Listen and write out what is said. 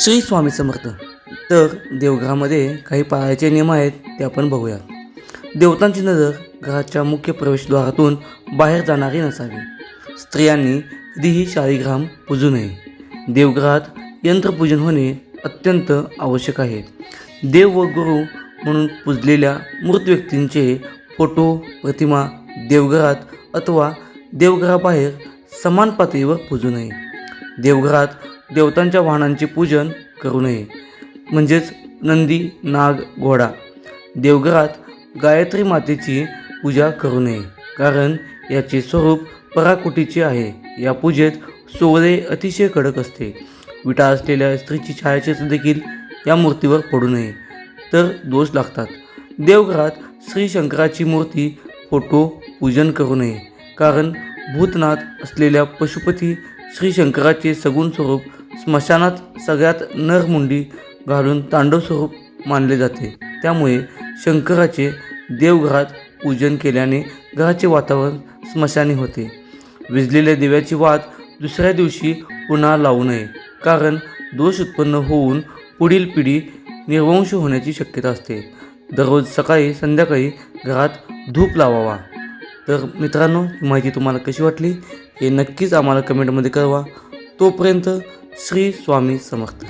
श्री स्वामी समर्थ. तर देवघरामध्ये काही पाळायचे नियम आहेत ते आपण बघूया. देवतांची नजर घराच्या मुख्य प्रवेशद्वारातून बाहेर जाणारी नसावी. स्त्रियांनी कधीही शाळीग्राम पूजू नये. देवघरात यंत्रपूजन होणे अत्यंत आवश्यक आहे. देव व गुरु म्हणून पूजलेल्या मृत व्यक्तींचे फोटो प्रतिमा देवघरात अथवा देवघराबाहेर समान पातळीवर पूजू नये. देवघरात देवतांच्या वाहनांचे पूजन करू नये. म्हणजेच नंदी नाग घोडा. देवघरात गायत्री मातेची पूजा करू नये. कारण याचे स्वरूप पराकुटीचे आहे. या पूजेत सोवळे अतिशय कडक असते. विटा असलेल्या स्त्रीची छायाचित्र देखील या मूर्तीवर पडू नये. तर दोष लागतात. देवघरात श्री शंकराची मूर्ती फोटो पूजन करू नये. कारण भूतनाथ असलेल्या पशुपती श्री शंकराचे सगुण स्वरूप स्मशानात सगळ्यात नरमुंडी घालून तांडव स्वरूप मानले जाते. त्यामुळे शंकराचे देवघरात पूजन केल्याने घराचे वातावरण स्मशानी होते. विजलेल्या दिव्याची वात दुसऱ्या दिवशी पुन्हा लावू नये कारण दोष उत्पन्न होऊन पुढील पिढी निर्वंश होण्याची शक्यता असते. दररोज सकाळी संध्याकाळी घरात धूप लावावा. तर मित्रांनो ही माहिती तुम्हाला कशी वाटली हे नक्कीच आम्हाला कमेंटमध्ये कळवा. तोपर्यंत श्री स्वामी समर्थ.